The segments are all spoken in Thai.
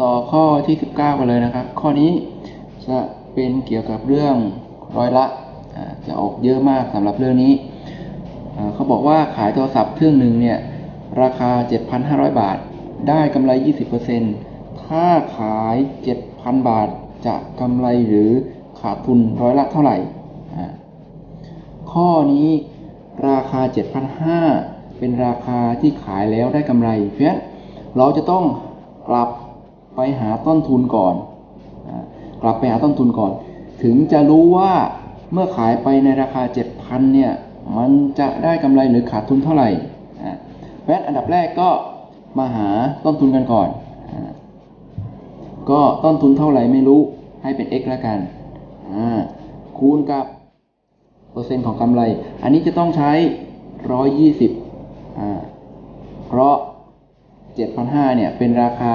ต่อข้อที่ 19 กันเลยนะครับ ข้อนี้จะเป็นเกี่ยวกับเรื่องร้อยละจะออกเยอะมากสำหรับเรื่องนี้ เขาบอกว่าขายโทรศัพท์เครื่องหนึ่งเนี่ย ราคา 7,500 บาท ได้กำไร 20%ถ้าขาย 7,000 บาทจะกำไรหรือขาดทุนร้อยละเท่าไหร่ ข้อนี้ราคา 7,500 เป็นราคาที่ขายแล้วได้กำไร เพราะฉะนั้นเราจะต้องกลับ ไปหาต้นทุนก่อนอกลับไปหาต้นทุนก่อน ถึงจะรู้ว่าเมื่อขายไปในราคา 7,000เนี่ยมันจะได้กำไรหรือขาดทุนเท่าไหร่อ่าเพราะอันดับแรกก็มาหาต้นทุนกันก่อนอก็ต้นทุนเท่าไหร่ไม่รู้ให้เป็น x แล้วกัน คูณกับเปอร์เซ็นต์ของกำไร อันนี้จะต้องใช้ 120อ่าเพราะ 7,500เนี่ยเป็นราคา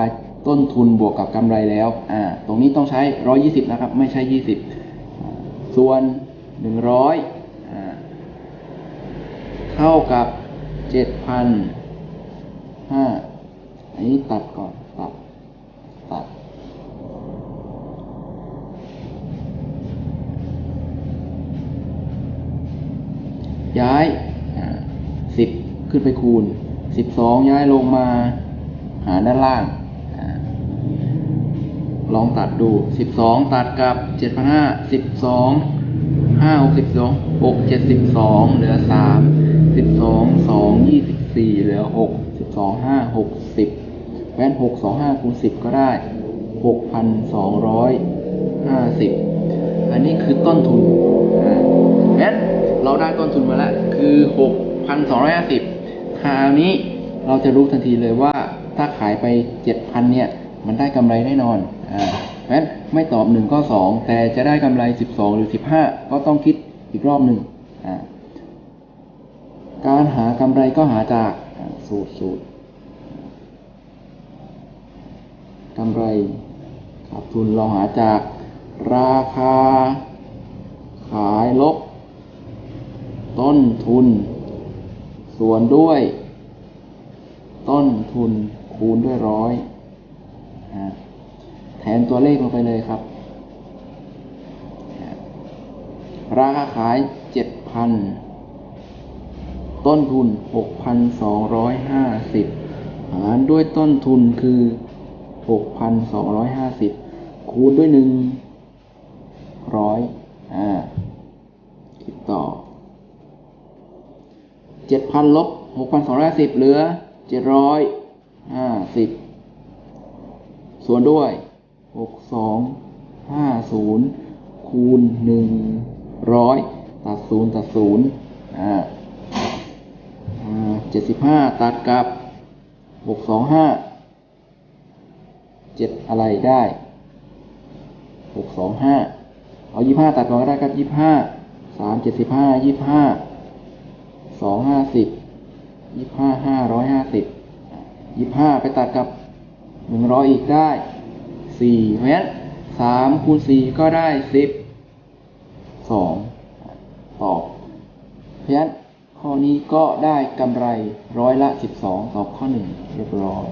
ต้นทุนบวกกับกำไรแล้วอ่าตรงนี้ต้องใช้ 120 นะครับ ไม่ใช่ 20อ่าส่วน 100อ่าเท่ากับ 7,500อันนี้ตัดก่อน ตัด ตัด ย้ายสิบขึ้นไปคูณสิบสองย้ายลงมาหาด้านล่าง ลองตัดดูสิบสองตัดกับเจ็ดพันห้าสิบสองห้าหกสิบสองหกเจ็ดสิบสองเหลือสามสิบสองสองยี่สิบสี่เหลือหกสิบสองห้าหกสิบแว้นหกสองห้าคูณสิบก็ได้หกพันสองร้อยห้าสิบอันนี้คือต้นทุนอ่าเพราะฉะนั้นเราได้ต้นทุนมาแล้ว คือ 6,250 คราวนี้เราจะรู้ทันทีเลยว่าถ้าขายไป 7,000 เนี่ย มันได้กำไรแน่นอนอ่าเพราะฉะนั้นไม่ตอบ1ก็2แต่จะได้กำไร12หรือ15ก็ต้องคิดอีกรอบหนึ่งอ่าการหากำไรก็หาจากสูตรสูตรกำไรขาดทุนเราหาจากราคา ขายลบ ต้นทุน ส่วนด้วย ต้นทุนคูณด้วยร้อย แทนตัวเลขลงไปเลยครับ ราคาขาย 7,000 ต้นทุน 6,250 หารด้วยต้นทุนคือ 6,250 คูณด้วย 1 100อ่คิดต่อ 7,000ลบ6,250 เหลือ 750 ส่วนด้วยหกสองห้าศูนย์คูณหนึ่งร้อยตัดศูนย์ตัดศูนย์อ่าเจ็ดสิบห้าตัดกับหกสองห้าเจ็ดอะไรได้หกสองห้าเอายี่ห้าตัดก่อนก็ได้ครับยี่ห้าสามเจ็ดสิบห้ายี่ห้าสองห้าสิบยี่ห้าห้าร้อยห้าสิบยี่ห้าไปตัดกับ หนึ่งร้อยอีกได้สี่เพราะฉะนั้นสามคูณสี่ก็ได้สิบสองตอบเพราะฉะนั้นข้อนี้ก็ได้กำไรร้อยละสิบสองตอบข้อหนึ่งเรียบร้อย